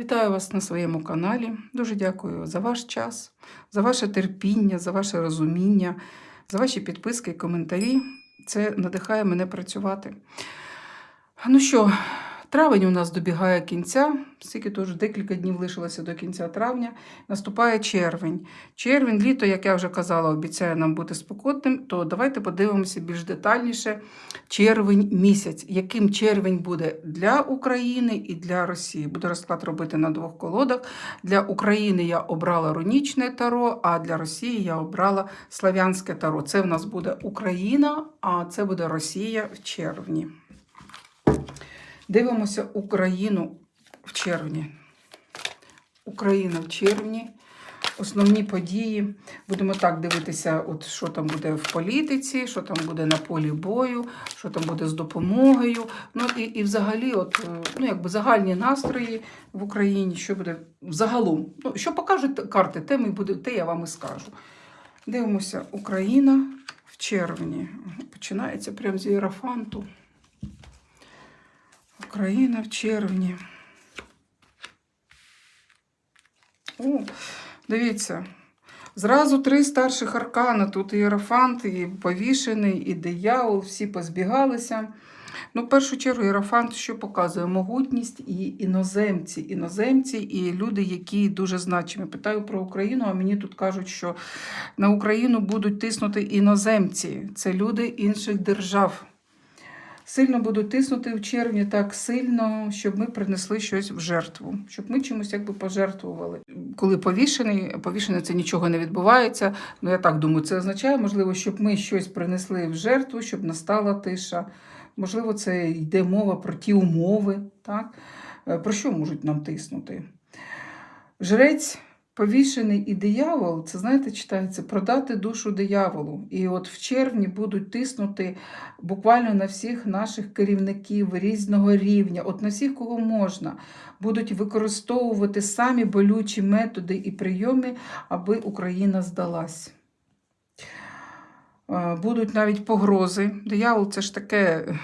Вітаю вас на своєму каналі. Дуже дякую за ваш час, за ваше терпіння, за ваше розуміння, за ваші підписки і коментарі. Це надихає мене працювати. Ну що, травень у нас добігає кінця, скільки теж декілька днів лишилося до кінця травня. Наступає червень. Червень, літо, як я вже казала, обіцяє нам бути спокотним, то давайте подивимося більш детальніше червень місяць. Яким червень буде для України і для Росії? Буду розклад робити на двох колодах. Для України я обрала рунічне таро, а для Росії я обрала славянське таро. Це в нас буде Україна, а це буде Росія в червні. Дивимося Україну в червні. Україна в червні. Основні події. Будемо так дивитися, от що там буде в політиці, що там буде на полі бою, що там буде з допомогою. Ну і, і взагалі, от, е, ну, якби загальні настрої в Україні, що буде взагалом. Ну, що покажуть карти, те, ми буде, те я вам і скажу. Дивимося, Україна в червні. Починається прямо з іерафанту. Україна в червні. О, дивіться. Зразу три старших аркана. Тут і і повішений, і диявол, всі позбігалися. Ну, в першу чергу, Єрофант що показує? Могутність і іноземці. Іноземці і люди, які дуже значимі. Питаю про Україну, а мені тут кажуть, що на Україну будуть тиснути іноземці. Це люди інших держав. Сильно будуть тиснути в червні так сильно, щоб ми принесли щось в жертву, щоб ми чимось якби пожертвували. Коли повішений, повішений це нічого не відбувається. Ну я так думаю, це означає, можливо, щоб ми щось принесли в жертву, щоб настала тиша. Можливо, це йде мова про ті умови, так? Е, про що можуть нам тиснути? Жрець. Повішений і диявол, це знаєте, читається продати душу дияволу. І от в червні будуть тиснути буквально на всіх наших керівників різного рівня, от на всіх, кого можна, будуть використовувати самі болючі методи і прийоми, аби Україна здалась. Е, Будуть навіть погрози. Диявол це ж таке.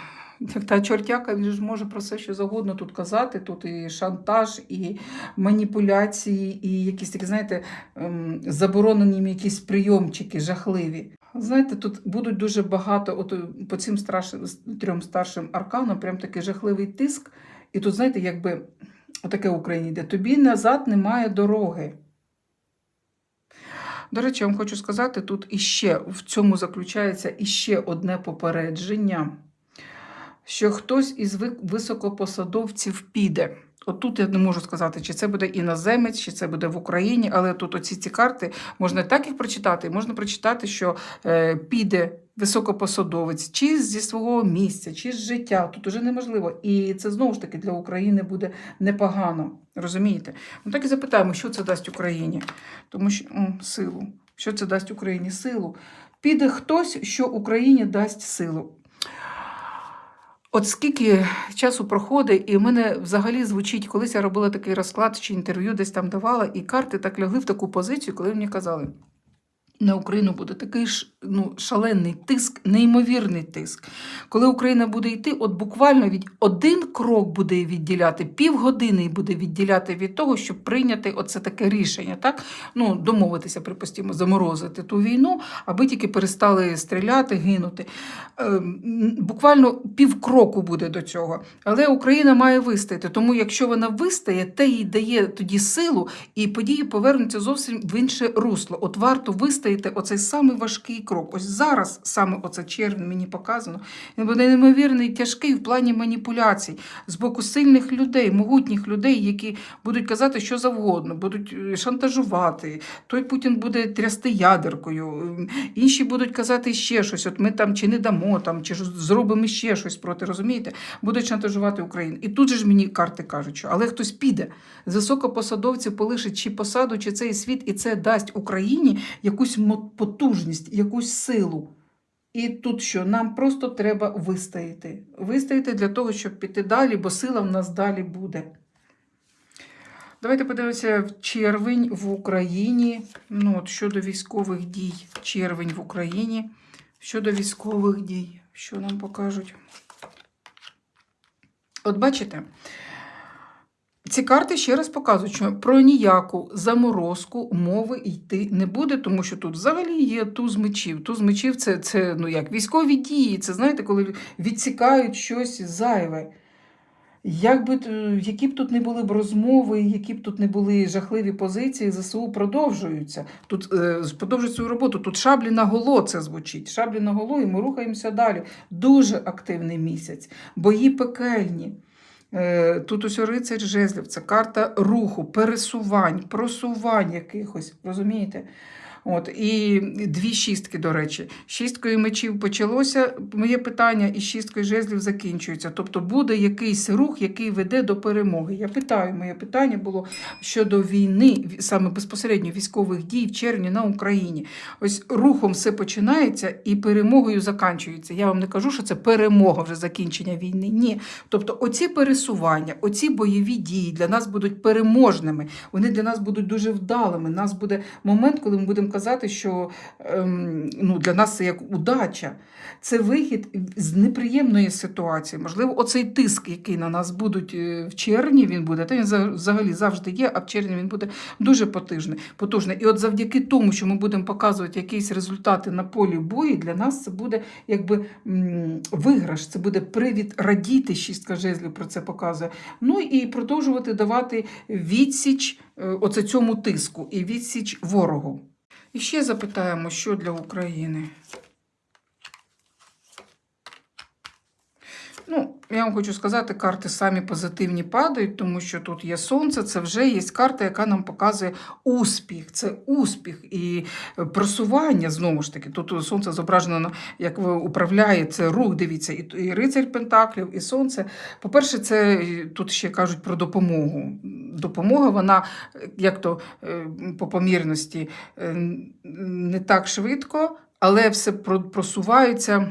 Та чортяка, він ж може про все, що завгодно тут казати. Тут і шантаж, і маніпуляції, і якісь такі, знаєте, ем, заборонені якісь прийомчики жахливі. Знаєте, тут будуть дуже багато, от е, по цим старшим, трьом старшим арканам, прям такий жахливий тиск. І тут, знаєте, якби отаке в Україні йде, тобі назад немає дороги. До речі, я вам хочу сказати, тут іще в цьому заключається іще одне попередження що хтось із високопосадовців піде. От тут я не можу сказати, чи це буде іноземець, чи це буде в Україні, але тут оці ці карти можна так їх прочитати, можна прочитати, що е, піде високопосадовець, чи зі свого місця, чи з життя. Тут уже неможливо. І це знову ж таки для України буде непогано. Розумієте? Ну так і запитаємо, що це дасть Україні, тому що м, силу. Що це дасть Україні? Силу. Піде хтось, що Україні дасть силу. От скільки часу проходить, і в мене взагалі звучить, колись я робила такий розклад чи інтерв'ю десь там давала, і карти так лягли в таку позицію, коли мені казали, на Україну буде такий ж ну, шалений тиск, неймовірний тиск. Коли Україна буде йти, от буквально від один крок буде відділяти, півгодини буде відділяти від того, щоб прийняти оце таке рішення, так? Ну, домовитися, припустимо, заморозити ту війну, аби тільки перестали стріляти, гинути. Ем, Буквально півкроку буде до цього. Але Україна має вистояти. Тому, якщо вона вистає, те їй дає тоді силу, і події повернуться зовсім в інше русло. От варто вистояти оцей самий важкий крок. Ось зараз саме оце червень мені показано. Він буде неймовірний тяжкий в плані маніпуляцій з боку сильних людей, могутніх людей, які будуть казати, що завгодно, будуть е, шантажувати. Той Путін буде трясти ядеркою, інші будуть казати ще щось. От ми там чи не дамо, там, чи зробимо ще щось проти, розумієте? Будуть шантажувати Україну. І тут же ж мені карти кажуть, що але хтось піде з високопосадовців полишить чи посаду, чи цей світ, і це дасть Україні якусь мо- потужність, якусь силу. І тут що? Нам просто треба вистояти. Вистояти для того, щоб піти далі, бо сила в нас далі буде. Давайте подивимося в червень в Україні. Ну, от щодо військових дій. Червень в Україні. Щодо військових дій. Що нам покажуть? От бачите, ці карти ще раз показують, що про ніяку заморозку мови йти не буде, тому що тут взагалі є туз мечів. Туз мечів це, це ну як військові дії. Це знаєте, коли відсікають щось зайве. Як би, які б тут не були б розмови, які б тут не були жахливі позиції, ЗСУ продовжуються. Тут е, продовжують свою роботу. Тут шаблі на голо це звучить. Шаблі на голо, і ми рухаємося далі. Дуже активний місяць, бої пекельні. Е, Тут ось рицарь жезлів, це карта руху, пересувань, просувань якихось, розумієте? От, і дві шістки, до речі. Шісткою мечів почалося моє питання, і шісткою жезлів закінчується. Тобто буде якийсь рух, який веде до перемоги. Я питаю, моє питання було щодо війни, саме безпосередньо військових дій в червні на Україні. Ось рухом все починається і перемогою закінчується. Я вам не кажу, що це перемога вже закінчення війни. Ні. Тобто, оці пересування, оці бойові дії для нас будуть переможними. Вони для нас будуть дуже вдалими. Нас буде момент, коли ми будемо казати, що ем, ну, для нас це як удача. Це вихід з неприємної ситуації. Можливо, оцей тиск, який на нас будуть е, в червні, він буде, та він взагалі завжди є, а в червні він буде дуже потужний. потужний. І от завдяки тому, що ми будемо показувати якісь результати на полі бою, для нас це буде якби виграш, це буде привід радіти, шістка жезлів про це показує. Ну і продовжувати давати відсіч е, оце цьому тиску і відсіч ворогу. І ще запитаємо, що для України. Ну, я вам хочу сказати, карти самі позитивні падають, тому що тут є сонце, це вже є карта, яка нам показує успіх. Це успіх і просування знову ж таки. Тут сонце зображено як ви- управляє рух. Дивіться, і, і рицарь Пентаклів, і сонце. По-перше, це е, тут ще кажуть про допомогу. Допомога, вона як то е, по помірності е, не так швидко, але все просувається.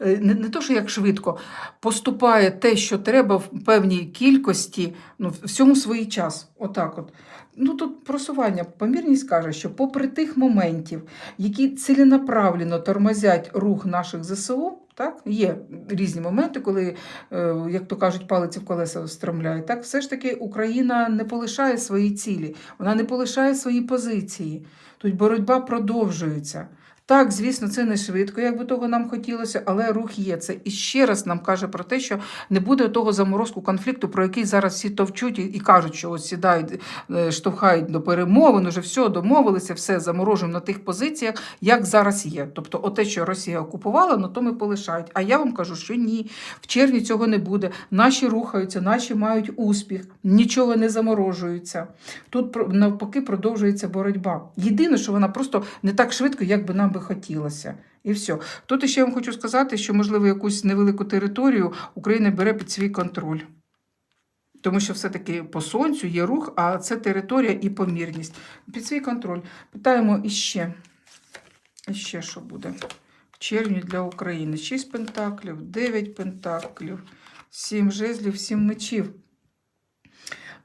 е, Не, не то, що як швидко, поступає те, що треба в певній кількості, ну, всьому свій час. Отак от. Ну тут просування. Помірність каже, що попри тих моментів, які ціленаправленно тормозять рух наших ЗСУ, так, є різні моменти, коли, е, як то кажуть, палиці в колеса стромляють. Так, все ж таки Україна не полишає свої цілі, вона не полишає свої позиції. Тут боротьба продовжується. Так, звісно, це не швидко, як би того нам хотілося, але рух є. Це і ще раз нам каже про те, що не буде того заморозку конфлікту, про який зараз всі товчуть і, кажуть, що ось сідають, е, штовхають до перемовин, уже все домовилися, все заморожуємо на тих позиціях, як зараз є. Тобто, оте, що Росія окупувала, на то ми полишають. А я вам кажу, що ні, в червні цього не буде. Наші рухаються, наші мають успіх, нічого не заморожується. Тут навпаки продовжується боротьба. Єдине, що вона просто не так швидко, як би нам би хотілося. І все. Тут ще я вам хочу сказати, що, можливо, якусь невелику територію Україна бере під свій контроль. Тому що все-таки по сонцю є рух, а це територія і помірність. Під свій контроль. Питаємо іще. Іще що буде? В червні для України. 6 пентаклів, 9 пентаклів, 7 жезлів, 7 мечів.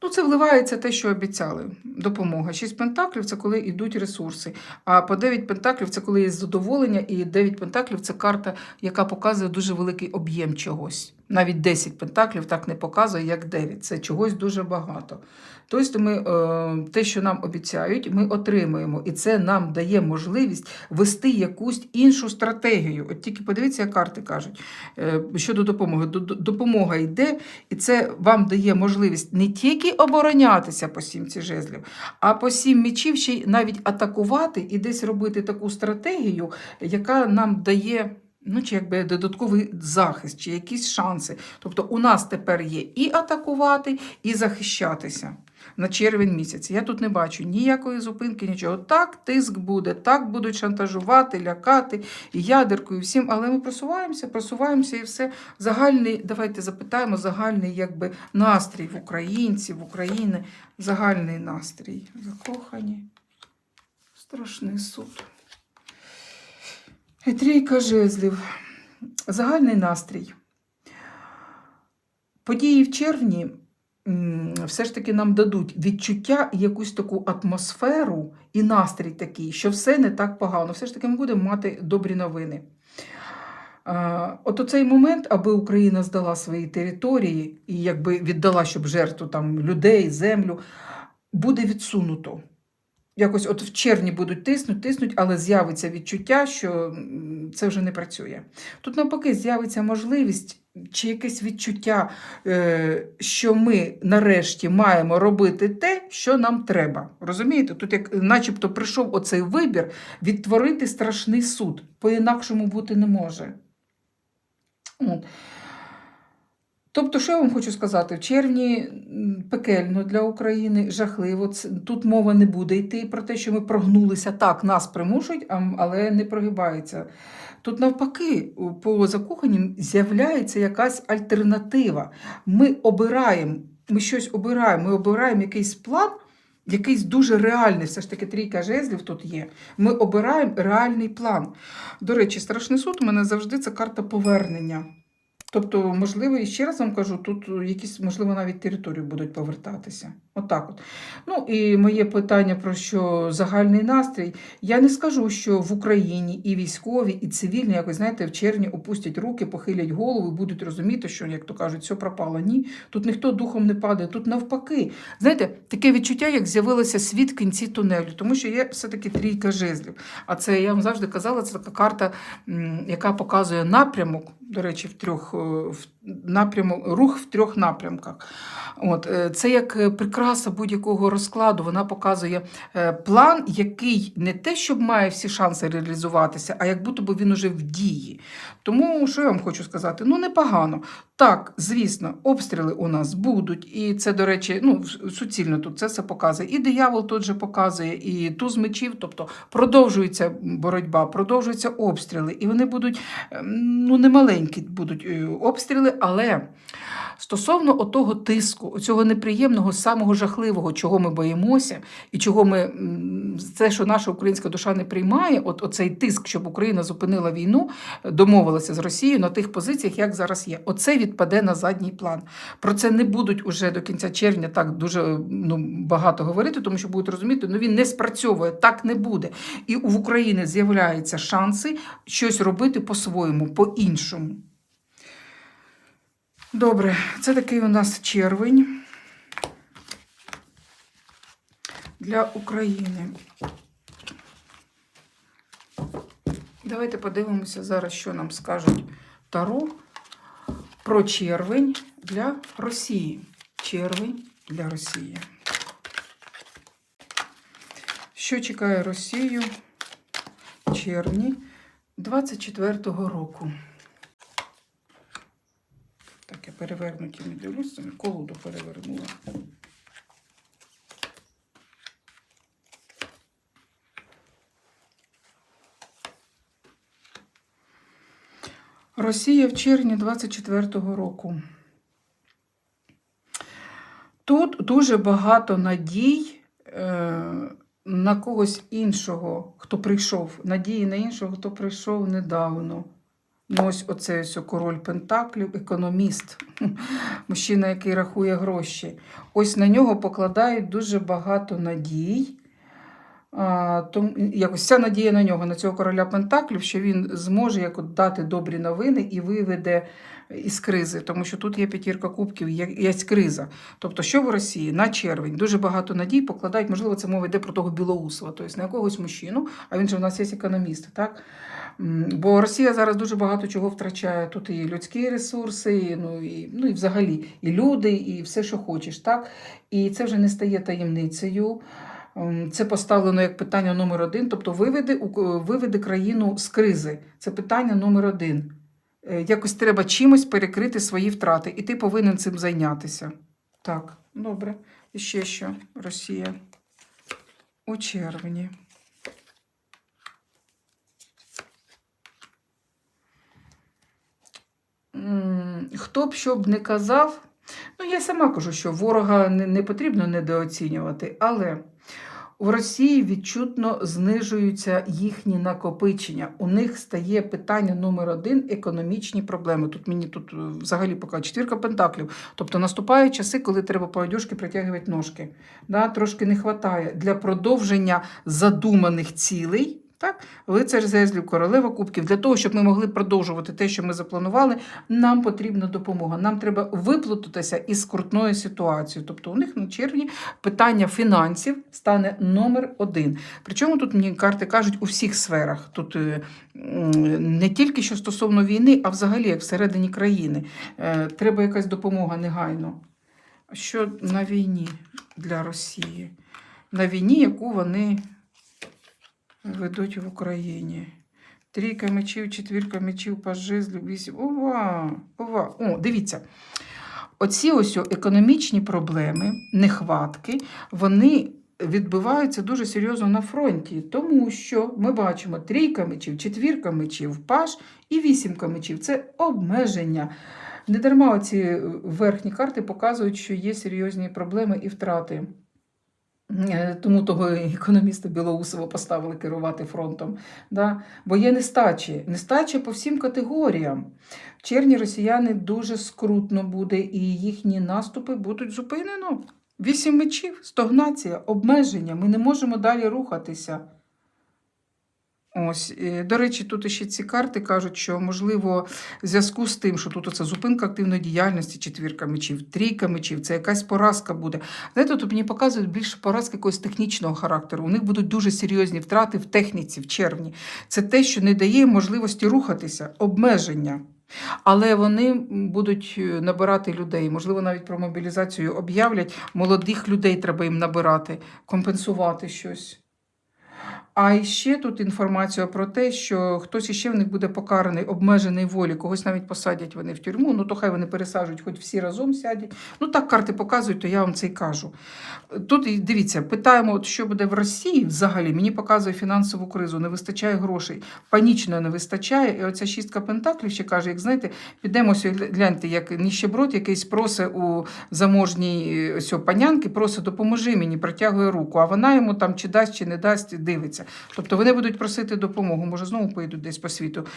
Ну, це вливається те, що обіцяли. Допомога. Шість пентаклів це коли йдуть ресурси. А по 9 пентаклів це коли є задоволення, і 9 пентаклів це карта, яка показує дуже великий об'єм чогось. Навіть 10 пентаклів так не показує, як 9. Це чогось дуже багато. Тобто, ми, е, те, що нам обіцяють, ми отримуємо. І це нам дає можливість вести якусь іншу стратегію. От тільки подивіться, як карти кажуть е, щодо допомоги. Допомога йде, і це вам дає можливість не тільки оборонятися по сімці жезлів, а по сім мечів ще й навіть атакувати і десь робити таку стратегію, яка нам дає. Ну, чи якби додатковий захист, чи якісь шанси. Тобто у нас тепер є і атакувати, і захищатися на червень місяць. Я тут не бачу ніякої зупинки, нічого. Так, тиск буде, так будуть шантажувати, лякати, і ядеркою, всім, але ми просуваємося, просуваємося і все. Загальний, давайте запитаємо, загальний якби настрій в українців, в України, загальний настрій. Закохані. Страшний суд. Трійка жезлів. Загальний настрій. Події в червні все ж таки нам дадуть відчуття і якусь таку атмосферу і настрій такий, що все не так погано. Все ж таки ми будемо мати добрі новини. От оцей момент, аби Україна здала свої території і якби віддала, щоб жертву там людей, землю, буде відсунуто. Якось от в червні будуть тиснуть, тиснуть, але з'явиться відчуття, що це вже не працює. Тут навпаки з'явиться можливість чи якесь відчуття, е, що ми нарешті маємо робити те, що нам треба. Розумієте? Тут як начебто прийшов оцей вибір відтворити страшний суд. По-інакшому бути не може. От. Тобто, що я вам хочу сказати? В червні пекельно для України, жахливо. Тут мова не буде йти про те, що ми прогнулися. Так, нас примушують, але не прогибається. Тут навпаки, по закоханням з'являється якась альтернатива. Ми обираємо, ми щось обираємо, ми обираємо якийсь план, якийсь дуже реальний. Все ж таки, трійка жезлів тут є. Ми обираємо реальний план. До речі, страшний суд у мене завжди це карта повернення. Тобто, можливо, і ще раз вам кажу, тут якісь, можливо, навіть території будуть повертатися. Отак от. Ну і моє питання про що загальний настрій. Я не скажу, що в Україні і військові, і цивільні, якось знаєте, в червні опустять руки, похилять голову і будуть розуміти, що, як то кажуть, все пропало. Ні, тут ніхто духом не падає, тут навпаки. Знаєте, таке відчуття, як з'явилося світ в кінці тунелю, тому що є все-таки трійка жезлів. А це я вам завжди казала, це така карта, яка показує напрямок, до речі, в трьох е, в напрямок, рух в трьох напрямках. От, е, це як е, прикраса будь-якого розкладу. Вона показує е, план, який не те, щоб має всі шанси реалізуватися, а як будто би він уже в дії. Тому що я вам хочу сказати? Ну, непогано. Так, звісно, обстріли у нас будуть, і це, до речі, ну, суцільно тут це все показує. І диявол тут же показує, і туз мечів, тобто продовжується боротьба, продовжуються обстріли, і вони будуть ем, ну, немаленькі будуть е, обстріли, але стосовно отого тиску, цього неприємного, самого жахливого, чого ми боїмося, і чого ми це, що наша українська душа не приймає, от оцей тиск, щоб Україна зупинила війну, домовилася з Росією на тих позиціях, як зараз є. Оце відпаде на задній план. Про це не будуть уже до кінця червня так дуже ну, багато говорити, тому що будуть розуміти, ну він не спрацьовує, так не буде. І в Україні з'являються шанси щось робити по-своєму, по-іншому. Добре, це такий у нас червень для України. Давайте подивимося зараз, що нам скажуть Таро про червень для Росії. Червень для Росії. Що чекає Росію червні 24-го року? Не дивлюся, колоду перевернула. Росія в червні 24-го року. Тут дуже багато надій е, на когось іншого, хто прийшов. Надії на іншого, хто прийшов недавно. Ну, ось оце ось король Пентаклів, економіст, мужчина, який рахує гроші. Ось на нього покладають дуже багато надій. А, тому, якось вся надія на нього, на цього короля Пентаклів, що він зможе як от дати добрі новини і виведе із кризи, тому що тут є п'ятірка кубків, є, є криза. Тобто, що в Росії на червень дуже багато надій покладають, можливо, це мова йде про того Білоусова, тобто на якогось мужчину, а він же в нас є економіст, так? Бо Росія зараз дуже багато чого втрачає. Тут і людські ресурси, і, ну, і, ну, і взагалі і люди, і все, що хочеш. так? І це вже не стає таємницею. Це поставлено як питання номер один, тобто виведи, у- виведи країну з кризи. Це питання номер один. Е, Якось треба чимось перекрити свої втрати, і ти повинен цим зайнятися. Так, добре. І ще що? Росія у червні. Хто б що б не казав, ну я сама кажу, що ворога не, не потрібно недооцінювати, але в Росії відчутно знижуються їхні накопичення. У них стає питання номер один економічні проблеми. Тут мені тут е, взагалі поки четвірка пентаклів. Тобто наступають часи, коли треба по притягувати ножки. Да, трошки не вистачає для продовження задуманих цілей. Так? Лицар Зезлів, королева кубків. Для того, щоб ми могли продовжувати те, що ми запланували, нам потрібна допомога. Нам треба виплутатися із скрутної ситуації. Тобто у них на червні питання фінансів стане номер один. Причому тут мені карти кажуть у всіх сферах. Тут е, не тільки що стосовно війни, а взагалі як всередині країни. Е, Треба якась допомога негайно. Що на війні для Росії? На війні, яку вони ведуть в Україні. Трійка мечів, четвірка мечів, паж жезлів, вісім. Ова! Ова! О, дивіться. Оці ось економічні проблеми, нехватки, вони відбиваються дуже серйозно на фронті, тому що ми бачимо трійка мечів, четвірка мечів, паж і вісімка мечів. Це обмеження. Недарма оці верхні карти показують, що є серйозні проблеми і втрати. Е, Тому того економіста Білоусова поставили керувати фронтом. Да? Бо є нестачі. Нестача по всім категоріям. В червні росіяни дуже скрутно буде, і їхні наступи будуть зупинено. Вісім мечів, стогнація, обмеження. Ми не можемо далі рухатися. Ось, до речі, тут ще ці карти кажуть, що можливо в зв'язку з тим, що тут оце зупинка активної діяльності, четвірка мечів, трійка мечів, це якась поразка буде. Знаєте, тут мені показують більше поразки якогось технічного характеру. У них будуть дуже серйозні втрати в техніці в червні. Це те, що не дає можливості рухатися, обмеження. Але вони будуть е, набирати людей. Можливо, навіть про мобілізацію об'являть. Молодих людей треба їм набирати, компенсувати щось. А ще тут інформація про те, що хтось іще в них буде покараний, обмежений волі, когось навіть посадять вони в тюрму. Ну то хай вони пересаджують, хоч всі разом сядуть. Ну так карти показують, то я вам це й кажу. Тут дивіться, питаємо, от що буде в Росії взагалі. Мені показує фінансову кризу, не вистачає грошей, панічно не вистачає. І оця шістка пентаклів ще каже, як знаєте, підемо гляньте, як ніщеброд якийсь просить у заможній ось, панянки, просить, допоможи мені, протягує руку. А вона йому там чи дасть, чи не дасть, дивиться. Тобто вони будуть просити допомогу. Може, знову поїдуть десь по світу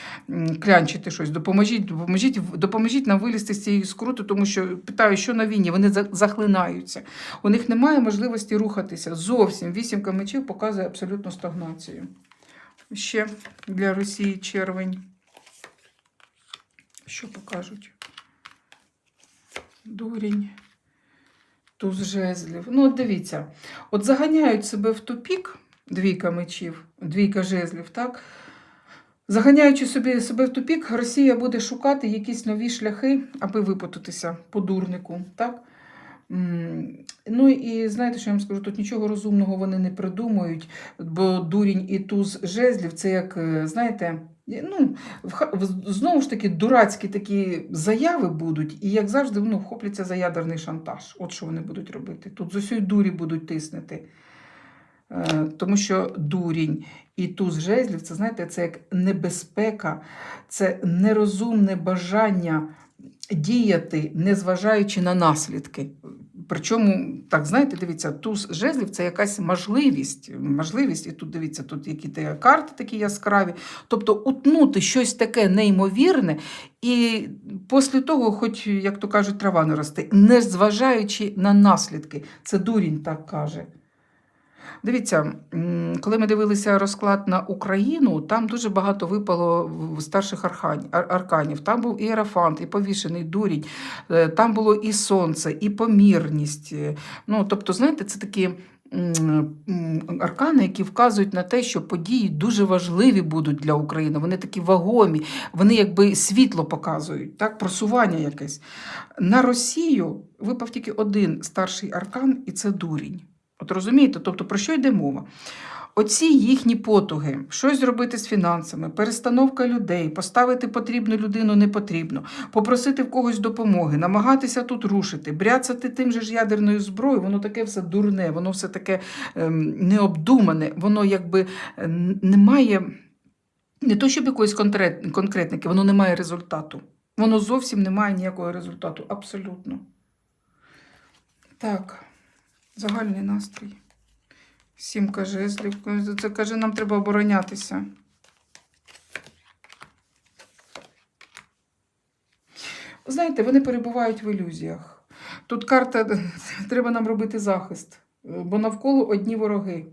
клянчити щось. Допоможіть, допоможіть, допоможіть нам вилізти з цієї скрути, тому що питаю, що на війні, вони захлинаються. У них немає можливості рухатися. Зовсім вісімка мечів показує абсолютну стагнацію. Ще для Росії червень. Що покажуть? Дурінь. Туз жезлів. Ну, от дивіться, от заганяють себе в тупік, двійка мечів, двійка жезлів, так? Заганяючи собі себе в тупік, Росія буде шукати якісь нові шляхи, аби випутатися по дурнику. Так? Ну і знаєте, що я вам скажу? Тут нічого розумного вони не придумують, бо дурінь і туз жезлів це як, е, знаєте, ну, знову ж таки дурацькі такі заяви будуть, і як завжди, ну, вхопляться за ядерний шантаж. От що вони будуть робити. Тут з усієї дурі будуть тиснути. Е, Тому що дурінь і туз жезлів, це знаєте, це як небезпека, це нерозумне бажання діяти, незважаючи на наслідки. Причому, так, знаєте, дивіться, туз жезлів це якась можливість. Можливість, і тут дивіться, тут які те карти такі яскраві. Тобто утнути щось таке неймовірне, і після того, хоч, як то кажуть, трава не росте, не зважаючи на наслідки. Це дурінь так каже. Дивіться, коли ми дивилися розклад на Україну, там дуже багато випало в- старших арканів. Там був і Ерафант, і повішений дурінь, е, там було і сонце, і помірність. Е, Ну, тобто, знаєте, це такі аркани, які вказують на те, що події дуже важливі будуть для України. Вони такі вагомі, вони якби світло показують, так, просування якесь. На Росію випав тільки один старший аркан, і це дурінь. От розумієте, тобто про що йде мова? Оці їхні потуги, щось зробити з фінансами, перестановка людей, поставити потрібну людину непотрібно, попросити в когось допомоги, намагатися тут рушити, бряцати тим же ж ядерною зброєю, воно таке все дурне, воно все таке ем, необдумане, воно якби е, не має не то, щоб якоїсь конкретники, воно не має результату. Воно зовсім не має ніякого результату. Абсолютно. Так, загальний настрій. Сімка жезлів. Це каже, нам треба оборонятися. Знаєте, вони перебувають в ілюзіях. Тут карта треба нам робити захист, бо навколо одні вороги.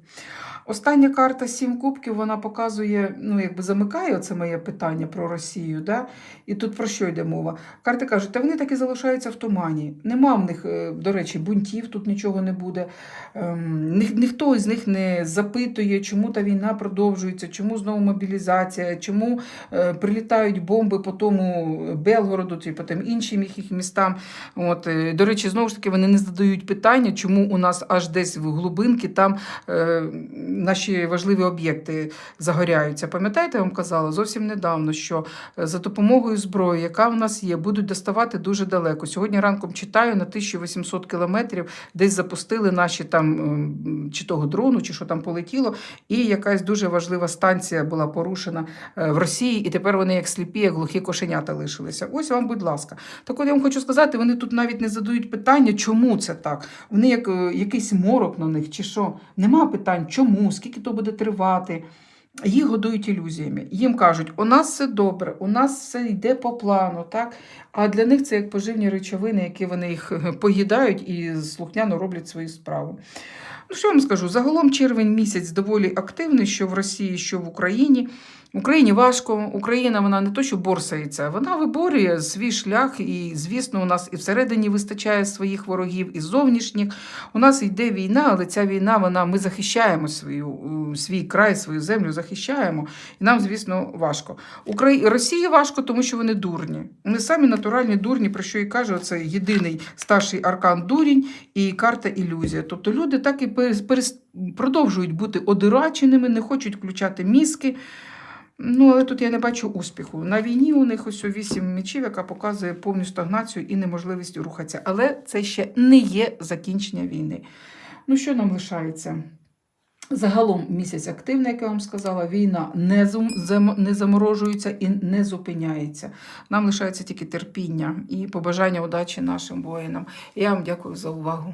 Остання карта Сім кубків, вона показує, ну, якби замикає оце моє питання про Росію. Да? І тут про що йде мова? Карти кажуть, та вони так і залишаються в тумані. Нема в них, е, до речі, бунтів, тут нічого не буде. Ем, ні- ніхто із них не запитує, чому та війна продовжується, чому знову мобілізація, чому е, прилітають бомби по тому Белгороду, чи по тим іншим їх містам. От, е, до речі, знову ж таки, вони не задають питання, чому у нас аж десь в глибинки там наші важливі об'єкти загоряються. Пам'ятаєте, я вам казала зовсім недавно, що е, за допомогою зброї, яка в нас є, будуть доставати дуже далеко. Сьогодні ранком читаю на 1800 кілометрів, десь запустили наші там ем, чи того дрону, чи що там полетіло, і якась дуже важлива станція була порушена е, в Росії, і тепер вони як сліпі, як глухі кошенята лишилися. Ось вам, будь ласка. Так от я вам хочу сказати, вони тут навіть не задають питання, чому це так. Вони як е, якийсь морок на них, чи що. Нема питань, чому, скільки то буде тривати. Їх годують ілюзіями. Їм кажуть, у нас все добре, у нас все йде по плану, так? А для них це як поживні речовини, які вони їх е, поїдають і слухняно роблять свою справу. Ну, що я вам скажу? Загалом червень місяць доволі активний, що в Росії, що в Україні. Україні важко, Україна вона не то, що борсається, вона виборює свій шлях, і, звісно, у нас і всередині вистачає своїх ворогів, і зовнішніх. У нас йде війна, але ця війна, вона ми захищаємо свою, свій край, свою землю захищаємо. І нам, звісно, важко. Украї... Росії важко, тому що вони дурні. Вони самі натуральні дурні, про що і каже, це єдиний старший аркан дурінь і карта ілюзія. Тобто люди так і продовжують бути одураченими, не хочуть включати мізки. Ну, але тут я не бачу успіху. На війні у них ось вісім мечів, яка показує повну стагнацію і неможливість рухатися. Але це ще не є закінчення війни. Ну, що нам лишається? Загалом місяць активний, як я вам сказала, війна не, заморожується і не зупиняється. Нам лишається тільки терпіння і побажання удачі нашим воїнам. Я вам дякую за увагу.